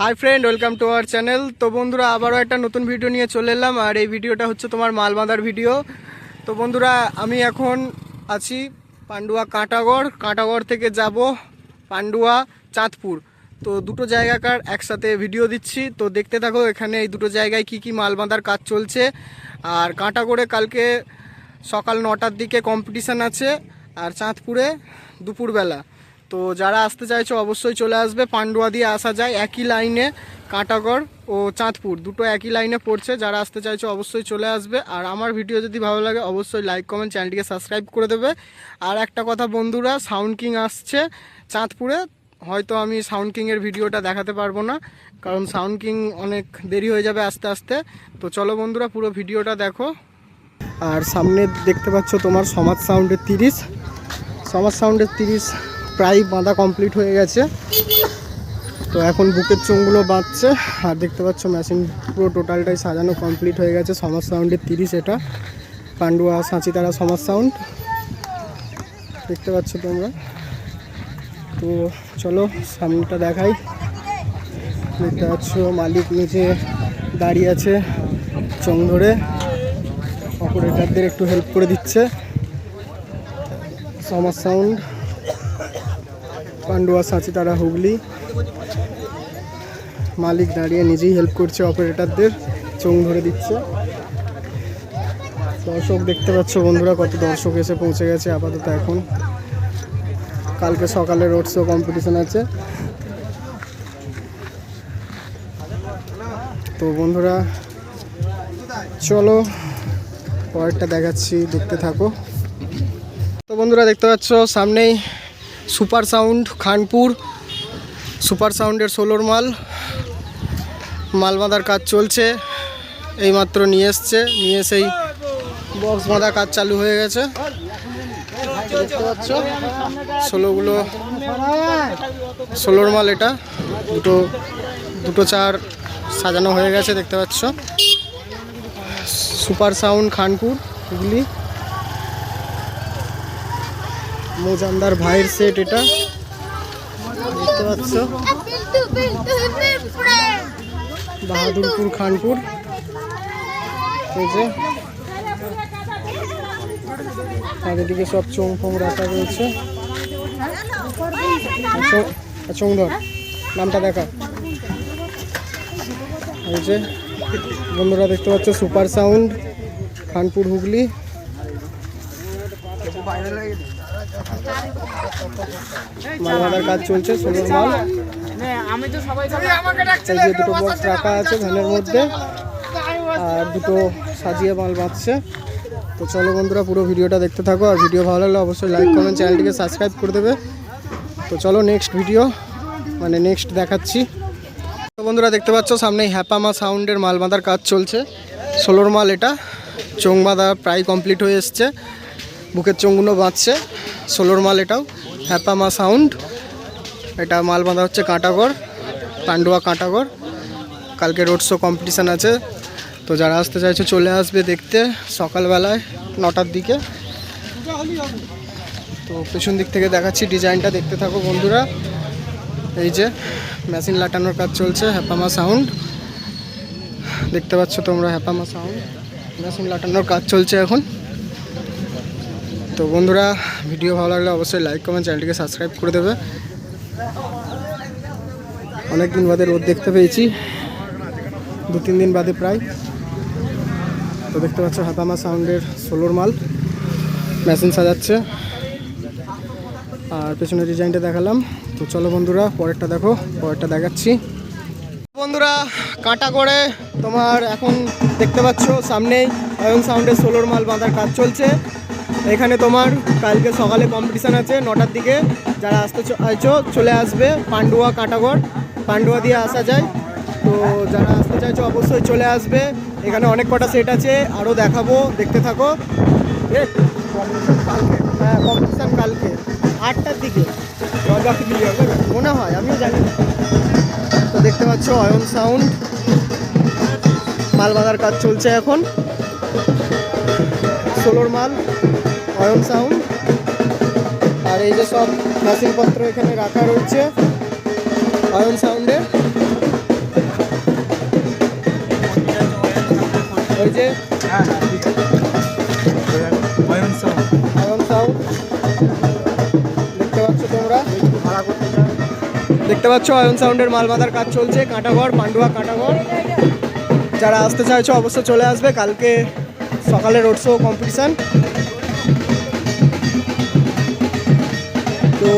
Hi friend welcome to our channel তো বন্ধুরা, আবারও একটা নতুন ভিডিও নিয়ে চলে এলাম, আর এই ভিডিওটা হচ্ছে তোমার মাল বাঁধার ভিডিও তো বন্ধুরা, আমি এখন আছি পান্ডুয়া কাঁটাগড়। কাঁটাগড় থেকে যাব পান্ডুয়া চাঁদপুর। তো দুটো জায়গাকার একসাথে ভিডিও দিচ্ছি। তো দেখতে থাকো, এখানে এই দুটো জায়গায় কি কি মাল বাঁধার কাজ চলছে। আর কাঁটাগড়ে কালকে সকাল নটার দিকে কম্পিটিশান আছে, আর চাঁদপুরে দুপুরবেলা। তো যারা আসতে চাইছো অবশ্যই চলে আসবে। পান্ডুয়া দিয়ে আসা যায়। একই লাইনে কাঁটাগড় ও চাঁদপুর। দুটো একই লাইনে পড়ছে। যারা আসতে চাইছো অবশ্যই চলে আসবে। আর আমার ভিডিও যদি ভালো লাগে, অবশ্যই লাইক কমেন্ট চ্যানেলটিকে সাবস্ক্রাইব করে দেবে। আর একটা কথা বন্ধুরা সাউন্ড কিং আসছে চাঁদপুরে। হয়তো আমি সাউন্ড কিংয়ের ভিডিওটা দেখাতে পারব না, কারণ সাউন্ড কিং অনেক দেরি হয়ে যাবে আস্তে আস্তে। তো চলো বন্ধুরা, পুরো ভিডিওটা দেখো। আর সামনে দেখতে পাচ্ছ তোমার সমাজ সাউন্ডের তিরিশ। সমাজ সাউন্ডের তিরিশ প্রায় বাঁধা কমপ্লিট হয়ে গেছে। তো এখন বুকের চোঙগুলো বাঁধছে, আর দেখতে পাচ্ছ মেশিন পুরো টোটালটাই সাজানো কমপ্লিট হয়ে গেছে, সমাজ সাউন্ডের তিরিশ এটা, পান্ডুয়া, সাঁচিতারা সমাজ সাউন্ড দেখতে পাচ্ছ তোমরা। তো চলো সামনেটা দেখাই। দেখতে পাচ্ছ মালিক নিচে দাঁড়িয়ে আছে চোঙ ধরে। অপারেটারদের একটু হেল্প করে দিচ্ছে। সমাজ সাউন্ড পান্ডুয়া, সাঁচিতারা, হুগলি। মালিক দাঁড়িয়ে নিজেই হেল্প করছে অপারেটারদের চোখ ধরে দিচ্ছে। দর্শক দেখতে পাচ্ছ বন্ধুরা কত দর্শক এসে পৌঁছে গেছে আপাতত এখন। কালকে সকালে রোড শো কম্পিটিশন আছে। তো বন্ধুরা, চলো পরেরটা দেখাচ্ছি, দেখতে থাকো। তো বন্ধুরা দেখতে পাচ্ছ, সামনেই সুপার সাউন্ড খানপুর, সুপার সাউন্ডের সোলোর মাল মাল বাঁধার কাজ চলছে, এইমাত্র নিয়ে এসছে, নিয়ে এসেই বক্স বাঁধা কাজ চালু হয়ে গেছে। দেখতে পাচ্ছ ষোলোগুলো, ষোলোর মাল এটা, দুটো দুটো চার সাজানো হয়ে গেছে, দেখতে পাচ্ছ। Super sound Khanpur, Hooghly. মোজানদার ভাইয়ের সেট এটা। দেখতে পাচ্ছ? বাহাদুরপুর, খানপুর। যে। সব চোং ফোং রাখা রয়েছে। চোং ধর। নামটা দেখা। এই যে, বন্ধুরা দেখতে পাচ্ছ, সুপার সাউন্ড, খানপুর হুগলি। মাল বাঁধার কাজ চলছে সোলোর মাল। আমি তো সবাই এই যে দুটো বক্স রাখা আছে ভ্যানের মধ্যে। আর দুটো সাজিয়ে মাল বাঁধছে। তো চলো বন্ধুরা পুরো ভিডিওটা দেখতে থাকো আর ভিডিও ভালো লাগলে অবশ্যই লাইক কমেন্ট চ্যানেলটিকে সাবস্ক্রাইব করে দেবে। তো চলো নেক্সট ভিডিও মানে নেক্সট দেখাচ্ছি। তো বন্ধুরা দেখতে পাচ্ছ সামনে হ্যাপামা সাউন্ডের মাল বাঁধার কাজ চলছে। সোলোর মাল এটা চোং বাঁধা প্রায় কমপ্লিট হয়ে এসছে। বুকের চোঙগুলো বাঁধছে সোলোর মাল এটাও। হ্যাপামা সাউন্ড, এটা মাল বাঁধা হচ্ছে কাঁটাগড়, পান্ডুয়া কাঁটাগড়। কালকে রোড শো কম্পিটিশান আছে। তো যারা আসতে চাইছে চলে আসবে দেখতে সকালবেলায়, নটার দিকে। তো পেছন দিক থেকে দেখাচ্ছি ডিজাইনটা, দেখতে থাকো বন্ধুরা। এই যে মেশিন লাটানোর কাজ চলছে হ্যাপামা সাউন্ড। দেখতে পাচ্ছ তোমরা হ্যাপামা সাউন্ড। মেশিন লাটানোর কাজ চলছে এখন। তো বন্ধুরা, ভিডিও ভালো লাগলে অবশ্যই লাইক কমেন্ট চ্যানেলটিকে সাবস্ক্রাইব করে দেবে। অনেক দিন বাদে রোদ দেখতে পেয়েছি। দু, তিন দিন বাদে প্রায়। তো দেখতে পাচ্ছ, হাতামা সাউন্ডের সোলোর মাল। মেশিন সাজাচ্ছে। আর পেছনের ডিজাইনটা দেখালাম। তো চলো বন্ধুরা, পরেরটা দেখো, পরেরটা দেখাচ্ছি। বন্ধুরা, কাঁটা করে তোমার এখন দেখতে পাচ্ছ সামনেই অয়ন সাউন্ডের সোলোর মাল বাঁধার কাজ চলছে। এখানে তোমার কালকে সকালে কম্পিটিশান আছে, নটার দিকে যারা আসতে চাইছো চলে আসবে, পান্ডুয়া, কাঁটাগড়। পান্ডুয়া দিয়ে আসা যায়। তো যারা আসতে চাইছো অবশ্যই চলে আসবে। এখানে অনেক কটা সেট আছে আরও দেখাবো, দেখতে থাকো। হ্যাঁ কম্পিটিশান কালকে। আটটার দিকে। মনে হয়, আমিও জানি তো দেখতে পাচ্ছ, অয়ন সাউন্ড মাল বাঁধার কাজ চলছে এখন। ষোলোর মাল। হরন সাউন্ড আর এই যে সব মেশিনপত্র এখানে রাখা রয়েছে হরন সাউন্ডে ওই যে সাউন্ড সাউন্ড দেখতে পাচ্ছ তোমরা? দেখতে মাল বাঁধার কাজ চলছে, কাঁটাঘর, পান্ডুয়া কাঁটাঘর। যারা আসতে চাইছো অবশ্যই চলে আসবে, কালকে সকালে রোড শো কম্পিটিশান তো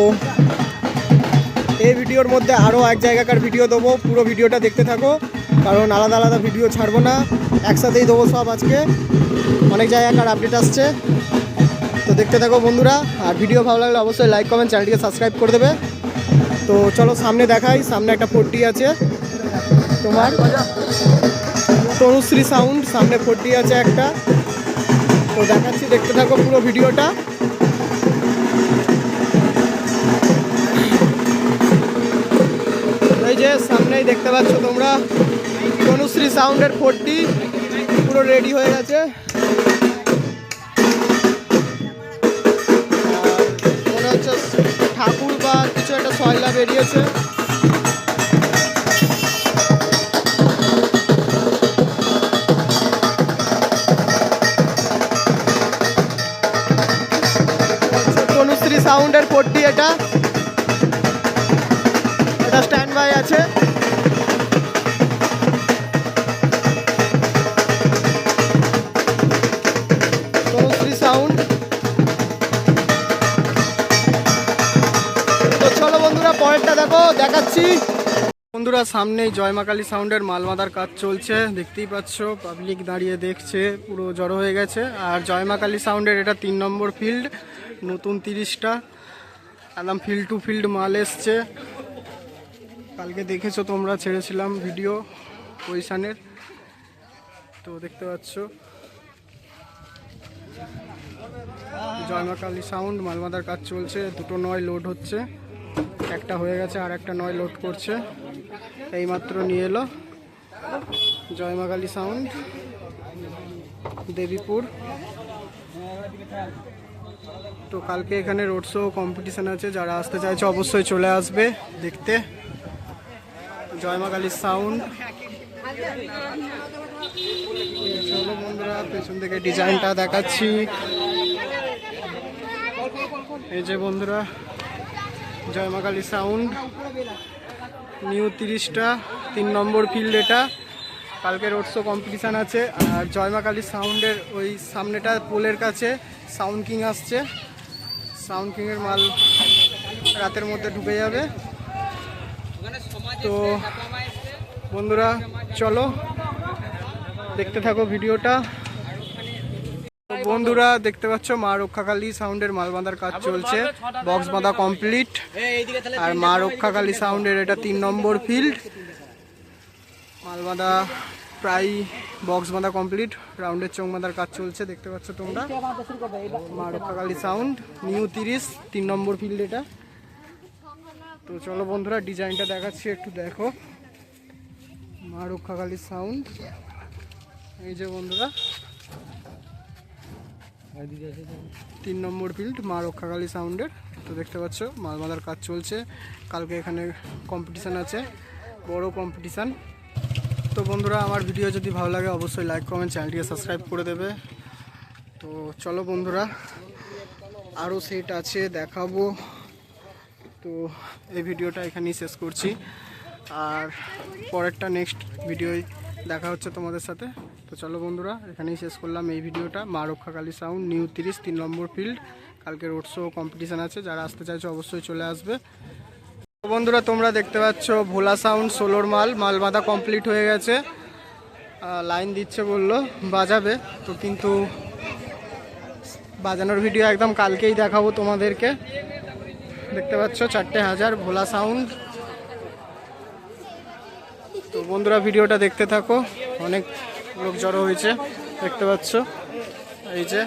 এই ভিডিওর মধ্যে আরও এক জায়গাকার ভিডিও দেবো। পুরো ভিডিওটা দেখতে থাকো, কারণ আলাদা আলাদা ভিডিও ছাড়বো না। একসাথেই দেবো সব আজকে। অনেক জায়গাকার আপডেট আসছে। তো দেখতে থাকো বন্ধুরা। আর ভিডিও ভালো লাগলে অবশ্যই লাইক কমেন্ট চ্যানেলটিকে সাবস্ক্রাইব করে দেবে। তো চলো সামনে দেখাই, সামনে একটা ফোরটি আছে। তোমার তনুশ্রী সাউন্ড সামনে ফোরটি আছে একটা। তো দেখাচ্ছি, দেখতে থাকো পুরো ভিডিওটা। সামনেই দেখতে পাচ্ছ তোমরা তনুশ্রী সাউন্ডের ফোরটি পুরো রেডি হয়ে গেছে। মনে হচ্ছে ঠাকুর বা কিছু একটা সয়লা বেরিয়েছে। সাউন্ডের ফোরটি এটা। এটা স্ট্যান্ড বাই আছে। সাউন্ড বন্ধুরা, পরেরটা দেখো, দেখাচ্ছি। বন্ধুরা, সামনেই জয়মাকালী সাউন্ডের মালমাদার কাজ চলছে, দেখতেই পাচ্ছ পাবলিক দাঁড়িয়ে দেখছে, পুরো জড়ো হয়ে গেছে। আর জয়মাকালী সাউন্ডের এটা তিন নম্বর ফিল্ড নতুন তিরিশটা, একদম ফিল্ড টু ফিল্ড মাল এসছে। কালকে দেখেছ তোমরা, ছেড়েছিলাম ভিডিও পজিশানের তো দেখতে পাচ্ছ। জয়মাকালী সাউন্ড মালমাদার কাজ চলছে, দুটো নয় লোড হচ্ছে। একটা হয়ে গেছে আর একটা নয় লোড করছে। এইমাত্র নিয়ে এলো জয়মাকালী সাউন্ড দেবীপুর। তো কালকে এখানে রোড শো কম্পিটিশান আছে, যারা আসতে চাইছে অবশ্যই চলে আসবে দেখতে। জয়মাকালী সাউন্ড বন্ধুরা, পেছন থেকে ডিজাইনটা দেখাচ্ছি। এই যে বন্ধুরা জয়মাকালী সাউন্ড নিউ তিরিশটা, তিন নম্বর ফিল্ড এটা। কালকে রোড শো কম্পিটিশান আছে, আর জয়মাকালী সাউন্ডের ওই সামনেটা পোলের কাছে সাউন্ড কিং আসছে। সাউন্ড কিংয়ের মাল রাতের মধ্যে ঢুকে যাবে। তো বন্ধুরা চলো দেখতে থাকো ভিডিওটা। বন্ধুরা দেখতে পাচ্ছ মা রক্ষাকালী সাউন্ডের মাল বাঁধার কাজ চলছে। বক্স বাঁধা কমপ্লিট। আর মা রক্ষাকালী সাউন্ডের এটা তিন নম্বর ফিল্ড। মাল বাঁধা প্রায় বক্স বাঁধা কমপ্লিট। রাউন্ডের চোখ বাঁধার কাজ চলছে দেখতে পাচ্ছ তোমরা। মা রক্ষাকালী সাউন্ড নিউ তিরিশ তিন নম্বর ফিল্ড এটা। তো চলো বন্ধুরা, ডিজাইনটা দেখাচ্ছি, একটু দেখো। মা রক্ষাকালী সাউন্ড এই যে বন্ধুরা, তিন নম্বর ফিল্ড মা রক্ষাকালী সাউন্ডের তো দেখতে পাচ্ছ, মালমাদার কাজ চলছে। কালকে এখানে কম্পিটিশান আছে, বড় কম্পিটিশান তো বন্ধুরা, আমার ভিডিও যদি ভালো লাগে, অবশ্যই লাইক কমেন্ট চ্যানেলটিকে সাবস্ক্রাইব করে দেবে। তো চলো বন্ধুরা আরও সেট আছে, দেখাবো। তো এই ভিডিওটা এখানেই শেষ করছি। আর পরেরটা নেক্সট ভিডিওয় দেখা হচ্ছে তোমাদের সাথে। তো চলো বন্ধুরা, এখানেই শেষ করলাম এই ভিডিওটা। মা রক্ষাকালী সাউন্ড নিউ তিরিশ, তিন নম্বর ফিল্ড কালকে রোড শো কম্পিটিশান আছে, যারা আসতে চাইছো অবশ্যই চলে আসবে। বন্ধুরা, তোমরা দেখতে পাচ্ছ ভোলা সাউন্ড ষোলোর মাল মাল বাঁধা কমপ্লিট হয়ে গেছে। লাইন দিচ্ছে বলল, বাজাবে। তো কিন্তু বাজানোর ভিডিও একদম কালকেই দেখাবো তোমাদেরকে। দেখতে পাচ্ছ, চারটে হাজার ভোলা সাউন্ড তো বন্ধুরা, ভিডিওটা দেখতে থাকো। অনেক লোক জড়ো হয়েছে, দেখতে পাচ্ছ। এই যে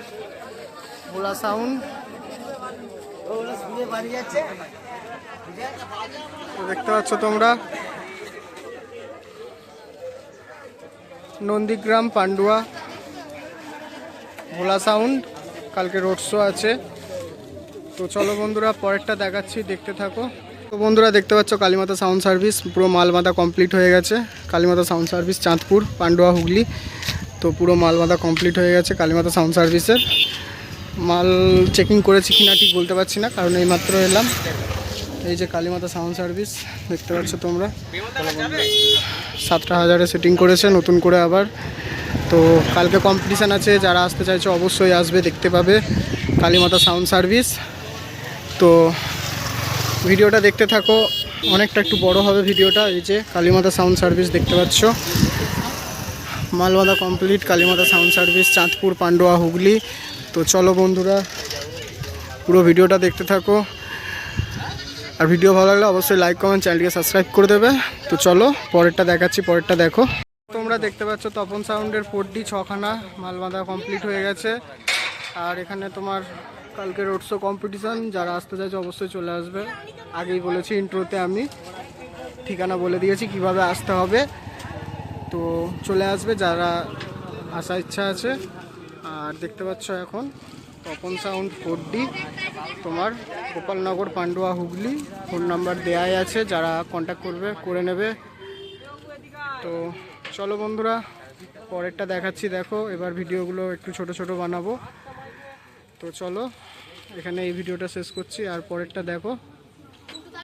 ভোলা সাউন্ড দেখতে পাচ্ছ তোমরা। নন্দীগ্রাম, পান্ডুয়া। ভোলা সাউন্ড কালকে রোড শো আছে। তো চলো বন্ধুরা, পরেরটা দেখাচ্ছি, দেখতে থাকো। তো বন্ধুরা, দেখতে পাচ্ছ কালীমাতা সাউন্ড সার্ভিস, পুরো মাল বাঁধা কমপ্লিট হয়ে গেছে। Kalimata sound service, Chandpur, Pandua, Hooghly. তো পুরো মাল বাঁধা কমপ্লিট হয়ে গেছে কালীমাতা সাউন্ড সার্ভিসের। মাল চেকিং করেছি কি না ঠিক বলতে পারছি না, কারণ এইমাত্র এলাম। এই যে কালীমাতা সাউন্ড সার্ভিস, দেখতে পাচ্ছ তোমরা। সাতটা হাজারে সেটিং করেছে, নতুন করে আবার। তো কালকে কম্পিটিশান আছে, যারা আসতে চাইছে অবশ্যই আসবে, দেখতে পাবে। Kalimata sound service. তো ভিডিওটা দেখতে থাকো। অনেকটা একটু বড় হবে ভিডিওটা, এই যে কালীমাতা সাউন্ড সার্ভিস দেখতে পাচ্ছ। মালবাদা complete Kalimata sound service Chandpur, Pandua, Hooghly. তো চলো বন্ধুরা, পুরো ভিডিওটা দেখতে থাকো। আর ভিডিও ভালো লাগলে অবশ্যই লাইক কমেন্ট চ্যানেলকে সাবস্ক্রাইব করে দেবে। তো চলো, পরেরটা দেখাচ্ছি, পরেরটা দেখো। তোমরা দেখতে পাচ্ছ তপন সাউন্ডের ফোর ডি ছখানা মালবাঁধা কমপ্লিট হয়ে গেছে। আর এখানে তোমার কালকে রোড শো কম্পিটিশান যারা আসতে চাইছে অবশ্যই চলে আসবে। আগেই বলেছি ইন্ট্রোতে আমি। ঠিকানা বলে দিয়েছি কীভাবে আসতে হবে। তো চলে আসবে যারা আসার ইচ্ছা আছে। আর দেখতে পাচ্ছ এখন, তপন সাউন্ড ফোর ডি তোমার গোপালনগর, পান্ডুয়া, হুগলি। ফোন নাম্বার দেয়াই আছে, যারা কন্ট্যাক্ট করবে, করে নেবে। তো চলো বন্ধুরা, পরেরটা দেখাচ্ছি। দেখো, এবার ভিডিওগুলো একটু ছোট ছোট বানাবো। তো চলো এখানে এই ভিডিওটা শেষ করছি আর পরেরটা দেখো।